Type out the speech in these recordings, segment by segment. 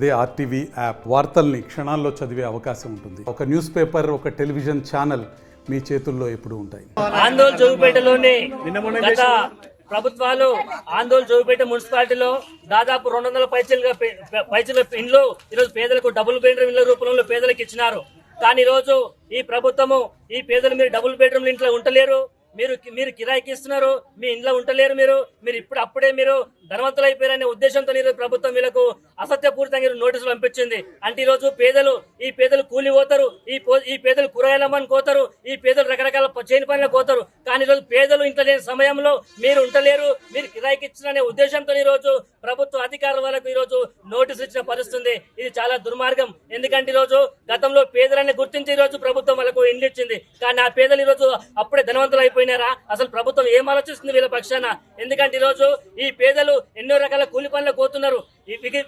అదే RTV app వార్తల్ని క్షణాల్లో చదివే అవకాశం ఉంటుంది. ఒక న్యూస్ పేపర్ ఒక టెలివిజన్ ఛానల్ మీ చేతుల్లో ఎప్పుడూ ఉంటాయి. ఆందోళన జోగిపేటలోని గత ప్రభుత్వాలు ఆందోళన జోగిపేట మున్సిపాలిటీలో దాదాపు రెండు వందల పైచలుగా పైచల ఇండ్లు ఈరోజు పేదలకు డబుల్ బెడ్రూమ్ ఇళ్ళ రూపంలో పేదలకు ఇచ్చినారు. కానీ ఈరోజు ఈ ప్రభుత్వము ఈ పేదలు మీరు డబుల్ బెడ్రూమ్ ఇంట్లో ఉండలేరు మీరు మీరు కిరాయికి ఇస్తున్నారు మీ ఇంట్లో ఉండలేరు మీరు మీరు ఇప్పుడు అప్పుడే మీరు ధనవంతులు అయిపోయారనే ఉద్దేశంతో ఈరోజు ప్రభుత్వం వీళ్ళకు అసత్యపూరితంగా ఈరోజు నోటీసులు పంపించింది. అంటే ఈ రోజు పేదలు ఈ పేదలు కూలి పోతారు ఈ ఈ పేదలు కూరగాయలమ్మని కోతారు ఈ పేదలు రకరకాల చేని పనులు కోతారు. కానీ ఈరోజు పేదలు ఇంటలేని సమయంలో మీరు ఉండలేరు మీరు కిరాయికి ఇచ్చిన ఉద్దేశంతో ఈ రోజు ప్రభుత్వ అధికారుల వాళ్ళకు ఈరోజు నోటీస్ నోటీసు ఇచ్చిన పరిస్థితుంది. ఇది చాలా దుర్మార్గం. ఎందుకంటే ఈ రోజు గతంలో పేదలని గుర్తించి ఈరోజు ప్రభుత్వం వాళ్ళకు ఇండ్లు ఇచ్చింది. కానీ ఆ పేదలు ఈరోజు అప్పుడే ధనవంతులు అయిపోయినారా? అసలు ప్రభుత్వం ఏం ఆలోచిస్తుంది వీళ్ళ పక్షాన? ఎందుకంటే ఈ రోజు ఈ పేదలు ఎన్నో రకాల కూలి పనులు కోతున్నారు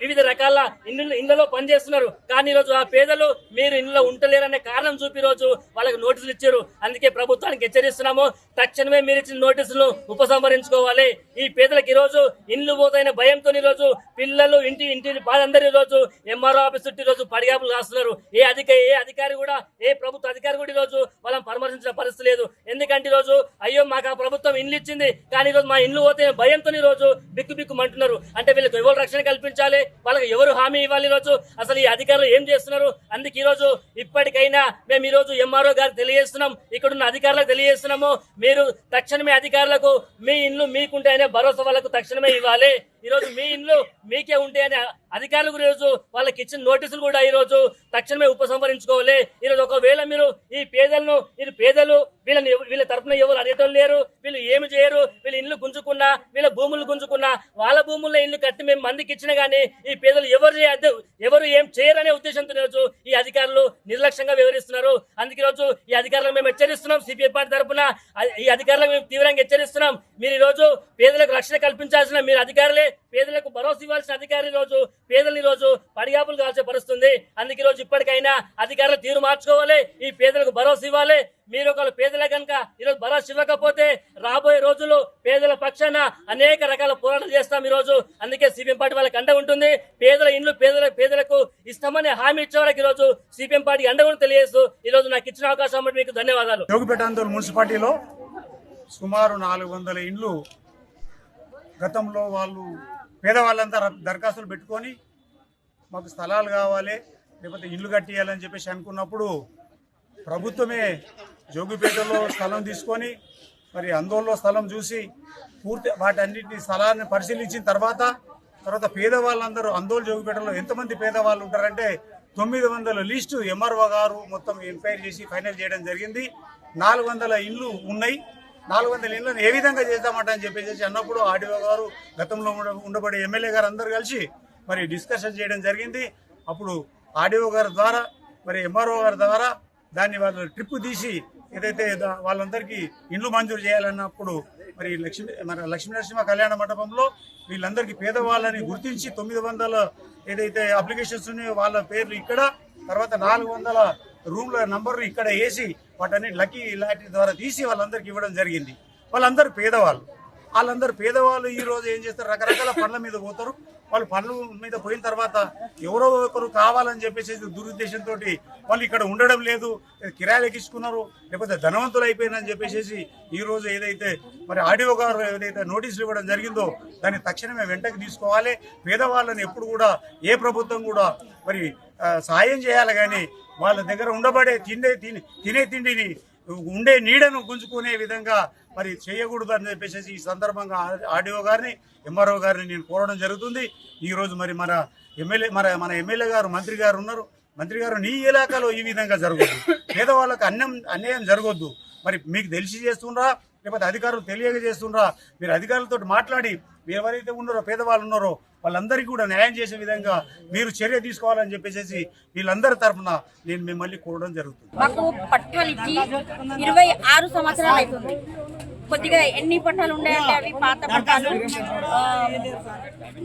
వివిధ రకాల ఇల్లు ఇళ్ళలో పనిచేస్తున్నారు. కానీ ఈరోజు రోజు ఆ పేదలు మీరు ఇంట్లో ఉండలేరనే కారణం చూపి రోజు వాళ్ళకి నోటీసులు ఇచ్చారు. అందుకే ప్రభుత్వానికి హెచ్చరిస్తున్నాము. తక్షణమే మీరు ఇచ్చిన నోటీసులు ఉపసంహరించుకోవాలి. ఈ పేదలకు ఈ రోజు ఇండ్లు పోతాయనే భయంతో ఈరోజు రోజు పిల్లలు ఇంటి ఇంటి బాధందరూ ఈరోజు రోజు ఎంఆర్ఓ ఆఫీస్ చుట్టూ ఈరోజు రోజు పడిగాపులు కాస్తున్నారు. ఏ అధికారి ఏ అధికారి కూడా ఏ ప్రభుత్వ అధికారి కూడా ఈ రోజు వాళ్ళని పరామర్శించిన పరిస్థితి లేదు. ఎందుకంటే ఈరోజు రోజు అయ్యో మాకు ఆ ప్రభుత్వం ఇండ్లు ఇచ్చింది. కానీ ఈరోజు రోజు మా ఇండ్లు పోతే భయంతో ఈరోజు రోజు బిక్కు బిక్కు అంటున్నారు అంటే వీళ్ళకి ఎవరు రక్షణ కల్పించాలి వాళ్ళకి ఎవరు హామీ ఇవ్వాలి ఈరోజు రోజు? అసలు ఈ అధికారులు ఏం చేస్తున్నారు? అందుకే ఈ రోజు ఇప్పటికైనా మేము ఈ రోజు ఎంఆర్ఓ గారు తెలియజేస్తున్నాం. ఇక్కడున్న అధికారులకు తెలియజేస్తున్నాము. మీరు తక్షణమే అధికారులకు మీ ఇండ్లు అయినా భరోసా వాళ్ళకు తక్షణమే ఇవ్వాలి. ఈ రోజు మీ ఇండ్లు మీకే ఉంటాయనే అధికారులకు ఈ వాళ్ళకి ఇచ్చిన నోటీసులు కూడా ఈ రోజు తక్షణమే ఉపసంహరించుకోవాలి. ఈ రోజు ఒకవేళ మీరు ఈ పేదలను వీళ్ళు పేదలు వీళ్ళని వీళ్ళ తరఫున ఎవరు అడిగేటోళ్ళు లేరు వీళ్ళు ఏమి చేయరు వీళ్ళ ఇల్లు గుంజుకున్నా వీళ్ళ భూములు గుంజుకున్నా వాళ్ళ భూముల్లో ఇల్లు కట్టి మేము మందికి ఇచ్చినా కానీ ఈ పేదలు ఎవరు చేయద్దు ఎవరు ఏం చేయరనే ఉద్దేశంతో ఈరోజు ఈ అధికారులు నిర్లక్ష్యంగా వ్యవహరిస్తున్నారు. అందుకే ఈరోజు ఈ అధికారులను మేము హెచ్చరిస్తున్నాం. సిపిఐ పార్టీ తరఫున ఈ అధికారులకు మేము తీవ్రంగా హెచ్చరిస్తున్నాం. మీరు ఈ రోజు పేదలకు రక్షణ కల్పించాల్సిన మీరు అధికారులే పేదలకు భరోసా ఇవ్వాల్సిన అధికారులు రోజు పేదలు రోజు పడియాపులు కాల్చే పరుస్తుంది అందుకే రోజు ఇప్పటికైనా అధికారులు తీరు మార్చుకోవాలి ఈ పేదలకు భరోసా ఇవ్వాలి. మీరు ఒకళ్ళు పేదలే కనుక ఈరోజు భరోసా ఇవ్వకపోతే రాబోయే రోజులు పేదల పక్షాన అనేక రకాల పోరాటాలు చేస్తాం ఈ రోజు. అందుకే సిపిఎం పార్టీ వాళ్ళకి అండ ఉంటుంది. పేదల ఇండ్లు పేదల పేదలకు ఇస్తామని హామీ ఇచ్చే వాళ్ళకి ఈ రోజు సిపిఎం పార్టీ అండ కూడా తెలియజేస్తూ ఈ రోజు నాకు ఇచ్చిన అవకాశం బట్టి మీకు ధన్యవాదాలు. జోగిపేట మున్సిపాలిటీలో సుమారు నాలుగు వందల ఇండ్లు గతంలో వాళ్ళు పేదవాళ్ళంతా ర- దరఖాస్తులు పెట్టుకొని మాకు స్థలాలు కావాలి లేకపోతే ఇల్లు కట్టేయాలని చెప్పేసి అనుకున్నప్పుడు ప్రభుత్వమే జోగిపేటలో స్థలం తీసుకొని మరి అందులో స్థలం చూసి పూర్తి వాటన్నిటిని స్థలాన్ని పరిశీలించిన తర్వాత తర్వాత పేదవాళ్ళందరూ అందోళన జోగిపేటలో ఎంతమంది పేదవాళ్ళు ఉంటారంటే తొమ్మిది వందల లిస్టు ఎంఆర్ఓ గారు మొత్తం ఎంక్వైరీ చేసి ఫైనల్ చేయడం జరిగింది. నాలుగు వందల ఇండ్లు ఉన్నాయి. నాలుగు వందల ఇళ్ళను ఏ విధంగా చేద్దామంట అని చెప్పేసి అన్నప్పుడు ఆర్డీఓ గారు గతంలో ఉండబడే ఎమ్మెల్యే గారు అందరు కలిసి మరి డిస్కషన్ చేయడం జరిగింది. అప్పుడు ఆర్డీఓ గారి ద్వారా మరి ఎంఆర్ఓ గారి ద్వారా దాన్ని వాళ్ళు ట్రిప్ తీసి ఏదైతే దా- వాళ్ళందరికీ ఇండ్లు మంజూరు చేయాలన్నప్పుడు మరి లక్ష్మీ మన లక్ష్మీ నరసింహ కళ్యాణ మండపంలో వీళ్ళందరికీ పేదవాళ్ళని గుర్తించి తొమ్మిది వందల ఏదైతే అప్లికేషన్స్ ఉన్నాయో వాళ్ళ పేర్లు ఇక్కడ తర్వాత నాలుగు వందల రూమ్ల నంబర్లు ఇక్కడ వేసి వాటన్ని లక్కీ లాటరీ ద్వారా తీసి వాళ్ళందరికీ ఇవ్వడం జరిగింది. వాళ్ళందరూ పేదవాళ్ళు. వాళ్ళందరూ పేదవాళ్ళు ఈ రోజు ఏం చేస్తారు? రకరకాల పనుల మీద పోతారు. వాళ్ళు పనుల మీద పోయిన తర్వాత ఎవరో ఒకరు కావాలని చెప్పేసి దురుద్దేశంతో వాళ్ళు ఇక్కడ ఉండడం లేదు. కిరాయిలకు ఎక్కించుకున్నారు లేకపోతే ధనవంతులు అయిపోయినని చెప్పేసి ఈ రోజు ఏదైతే మరి ఆడియో గారు ఏదైతే నోటీసులు ఇవ్వడం జరిగిందో దాన్ని తక్షణమే వెంటకి తీసుకోవాలి. పేదవాళ్ళని ఎప్పుడు కూడా ఏ ప్రభుత్వం కూడా మరి సహాయం చేయాలి కానీ వాళ్ళ దగ్గర ఉండబడే తిండే తిని తినే తిండిని ఉండే నీడను గుంజుకునే విధంగా మరి చేయకూడదు అని చెప్పేసి ఈ సందర్భంగా ఆర్డీఓ గారిని ఎంఆర్ఓ గారిని నేను కోరడం జరుగుతుంది. ఈరోజు మరి మన ఎమ్మెల్యే మన మన ఎమ్మెల్యే గారు మంత్రి గారు ఉన్నారు. మంత్రి గారు నీ ఇలాకాలో ఈ విధంగా జరగదు పేదవాళ్ళకు అన్నం అన్యాయం జరగొద్దు. మరి మీకు తెలిసి చేస్తుండ్రా? లేకపోతే అధికారులు తెలియక మీరు అధికారులతో మాట్లాడి మీరు ఎవరైతే ఉన్నారో పేదవాళ్ళు ఉన్నారో వాళ్ళందరికీ కూడా న్యాయం చేసే విధంగా మీరు చర్య తీసుకోవాలని చెప్పేసి వీళ్ళందరి తరఫున నేను మిమ్మల్ని కోరడం జరుగుతుంది. మాకు పట్టాలు ఇచ్చి ఇరవై ఆరు సంవత్సరాలు అవుతుంది కొద్దిగా ఎన్ని పట్టాలు ఉన్నాయంటే అవి పాత పట్టాలు.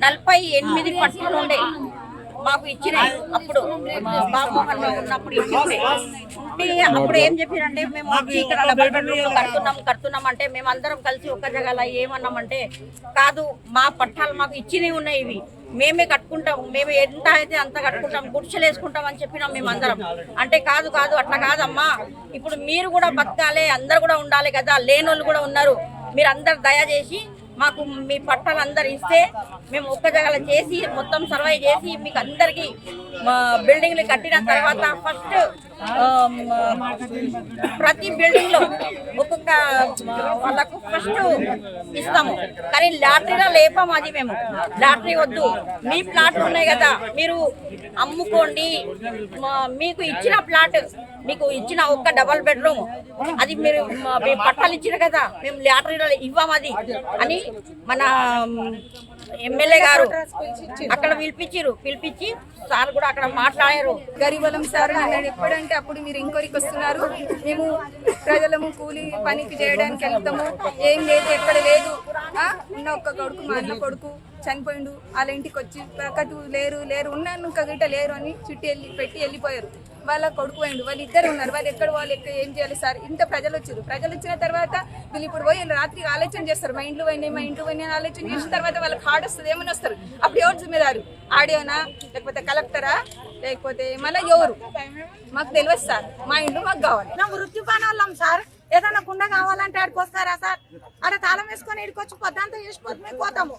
నలభై ఎనిమిది పట్టాలు ఉండే. మాకు ఇచ్చినాయి అప్పుడు బాబుమోహన్ మేము ఉన్నప్పుడు ఇచ్చింది ఉంటే అప్పుడు ఏం చెప్పారంటే మేము ఇక్కడ కడుతున్నాం కడుతున్నాం అంటే మేము అందరం కలిసి ఒక్క జగల ఏమన్నామంటే కాదు మా పట్టాలు మాకు ఇచ్చినవి ఉన్నాయి ఇవి. మేమే కట్టుకుంటాం మేము ఎంత అయితే అంత కట్టుకుంటాం గుడిసెలు వేసుకుంటాం అని చెప్పినాం మేము అందరం అంటే కాదు కాదు అట్లా కాదమ్మా. ఇప్పుడు మీరు కూడా బతకాలి అందరు కూడా ఉండాలి కదా లేనోళ్ళు కూడా ఉన్నారు. మీరు అందరు దయచేసి మాకు మీ పట్టాలు అందరు ఇస్తే మేము ఒక్క జగల చేసి మొత్తం సర్వే చేసి మీకు అందరికి బిల్డింగ్లు కట్టిన తర్వాత ఫస్ట్ Um, ప్రతి బిల్డింగ్లో ఒక్కొక్క uh, వాళ్ళకు ఫస్ట్ ఇస్తాము. కానీ లాటరీలో లేపం అది మేము. లాటరీ వద్దు. మీ ప్లాట్లు ఉన్నాయి కదా మీరు అమ్ముకోండి. మీకు ఇచ్చిన ప్లాట్ మీకు ఇచ్చిన ఒక్క డబల్ బెడ్రూమ్ అది మీరు పట్టాలు ఇచ్చిన కదా మేము లాటరీలో ఇవ్వం అది. అని మన ఎమ్మెల్యే గారు అక్కడ పిలిపించారు పిలిపించి సార్ కూడా అక్కడ మాట్లాడారు. గరీబలం సార్ నేను ఎప్పుడంటే అప్పుడు మీరు ఎంక్వైరీకి వస్తున్నారు. మేము ప్రజలము కూలి పనికి చేయడానికి వెళ్తాము. ఏం లేదు ఎక్కడ లేదు. ఆ, ఉన్న ఒక్క కొడుకు మా అన్న కొడుకు చనిపోయిండు. వాళ్ళ ఇంటికి వచ్చి ప్రకటు లేరు లేరు ఉన్నాను ఇంకా గిట్ట లేరు అని చుట్టి వెళ్ళి పెట్టి వెళ్ళిపోయారు. వాళ్ళ కొడుకు పోయిండు. వాళ్ళు ఇద్దరు ఉన్నారు. వాళ్ళు ఎక్కడ వాళ్ళు ఎక్కడ ఏం చేయాలి సార్? ఇంత ప్రజలు వచ్చారు ప్రజలు వచ్చిన తర్వాత వీళ్ళు ఇప్పుడు పోయి రాత్రి ఆలోచన చేస్తారు. మా ఇంట్లో పోయినాయి మా ఇంట్లో పోయినాయి ఆలోచన చేసిన తర్వాత వాళ్ళకి హార్డ్ వస్తుంది ఏమని వస్తారు? అప్పుడు ఎవరు జిమ్మేదారు ఆడియోనా? లేకపోతే కలెక్టరా? లేకపోతే మళ్ళీ ఎవరు? మాకు తెలియదు సార్. మా ఇంట్లో మాకు కావాలి. వృత్తి పని వాళ్ళం సార్. ఏదైనా కుండ కావాలంటే ఆడికి వస్తారా సార్? ఆడ తాళం వేసుకొని ఇక్కడికి వచ్చి పొద్దంతా చేసిపోతే మేము పోతాము.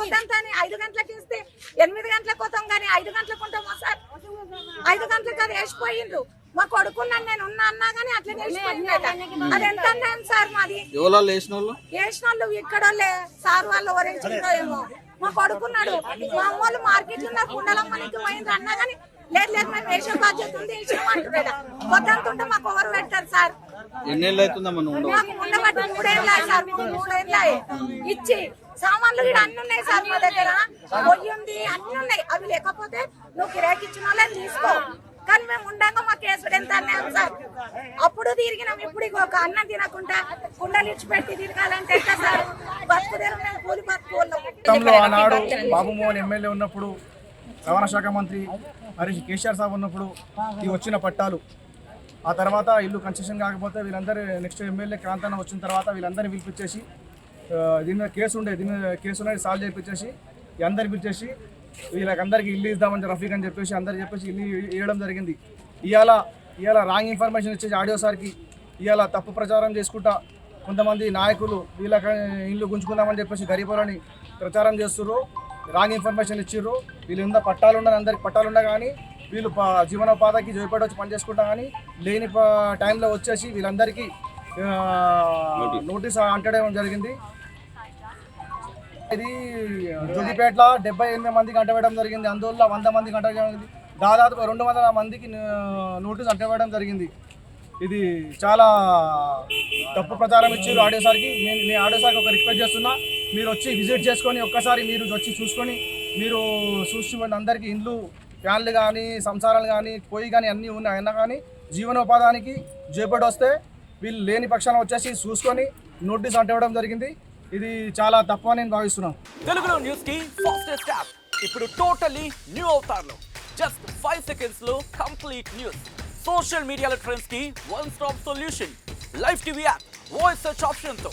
పొద్దంతా ఐదు గంటలకు ఇస్తే ఎనిమిది గంటలకు పోతాం కానీ ఐదు గంటలకు ఉంటామా సార్? ఐదు గంటలకు అది వేసిపోయిండ్రు. మా కొడుకున్నాను నేను ఉన్నా అన్నా కానీ అట్లా అది ఎంత సార్ మాది? వేసిన వాళ్ళు ఇక్కడ సార్ వాళ్ళు ఓరించారో ఏమో. మా కొడుకున్నాడు. మా అమ్మ వాళ్ళు మార్కెట్ ఉన్నారు కుండలమ్మనికి పోయింది అన్నా కానీ లేదు లేదు మేము వేసే బాధ్యత ఉంది పొద్దంతుంటే మాకు ఎవరు పెట్టారు సార్. ఎన్నేళ్ళు అవుతుందమ్మా నువ్వు ఉండవు. మాకు ఉండబట్టి మూడేళ్ళ సార్. మూడు మూడేళ్ళ ఇచ్చి సామాన్లు కూడా అన్ని ఉన్నాయి సార్ మా దగ్గర. పొయ్యి ఉంది అన్ని ఉన్నాయి. అవి లేకపోతే నువ్వు కిరాయికి ఇచ్చిన వాళ్ళని తీసుకో. కానీ మేము ఉండంగా మా కేసుడు ఎంత అన్నాం సార్? అప్పుడు తిరిగినాం ఇప్పుడు ఇగో ఒక అన్నం తినకుండా కుండలు ఇచ్చిపెట్టి తిరగాలంటే ఎట్లా సార్? బతుకు తెరువు మేము కూలి బతుకు వాళ్ళం. గతంలో ఆనాడు బాబుమోహన్ ఎమ్మెల్యే ఉన్నప్పుడు రవాణా శాఖ మంత్రి హరీష్ కేసీఆర్ సాబ్ ఉన్నప్పుడు ఈ వచ్చిన పట్టాలు. ఆ తర్వాత ఇల్లు కన్సెషన్ కాకపోతే వీళ్ళందరూ నెక్స్ట్ ఎమ్మెల్యే క్రాంతన వచ్చిన తర్వాత వీళ్ళందరినీ పిలిపించేసి దీని మీద కేసు ఉండే దీని మీద కేసు అనేది సాల్వ్ చేయించేసి అందరిని పిలిచేసి వీళ్ళకందరికీ ఇల్లు ఇద్దామని రఫీక్ అని చెప్పేసి అందరు చెప్పేసి ఇల్లు ఇవ్వడం జరిగింది. ఇవాళ ఇవాళ రాంగ్ ఇన్ఫర్మేషన్ ఇచ్చేసి ఆడియో సార్కి ఇవాళ తప్పు ప్రచారం చేసుకుంటా కొంతమంది నాయకులు వీళ్ళ ఇల్లు గుంజుకుందామని చెప్పేసి గరీబులని ప్రచారం చేస్తున్నారు రాంగ్ ఇన్ఫర్మేషన్ ఇచ్చిర్రు. వీళ్ళు ఎంత పట్టాలు ఉండని అందరికి పట్టాలు ఉండ కానీ వీళ్ళు జీవనోపాధికి జోయపేట వచ్చి పనిచేసుకుంటా కానీ లేని టైంలో వచ్చేసి వీళ్ళందరికీ నోటీస్. అంటడం జరిగింది. ఇది జోగిపేటలో డెబ్బై ఎనిమిది మందికి అంటవేయడం జరిగింది. అందువల్ల వంద మందికి అంటవేయడం జరిగింది. దాదాపు రెండు వందల మందికి నోటీస్ అంటవేయడం జరిగింది. ఇది చాలా తప్పు ప్రచారం ఇచ్చారు ఆడియో సార్కి. నేను నేను ఆడియో సార్కి ఒక రిక్వెస్ట్ చేస్తున్నా. మీరు వచ్చి విజిట్ చేసుకొని ఒక్కసారి మీరు వచ్చి చూసుకొని మీరు చూసి అందరికీ ఇండ్లు ఫ్యాన్లు కానీ సంసారాలు కానీ పొయ్యి కానీ అన్నీ ఉన్నాయి. అయినా కానీ జీవనోపాధానికి జేపడి వస్తే వీళ్ళు లేని పక్షాన వచ్చేసి చూసుకొని నోటీస్ అంటవడం జరిగింది. ఇది చాలా తప్పు అని నేను భావిస్తున్నాను. తెలుగులో న్యూస్కి ఫాస్టెస్ట్ యాప్ ఇప్పుడు టోటలీ న్యూ అవుతారు జస్ట్ ఫైవ్ సెకండ్స్లో కంప్లీట్ న్యూస్ సోషల్ మీడియాలో ట్రెండ్స్కి one stop solution live TV app voice search ఆప్షన్తో.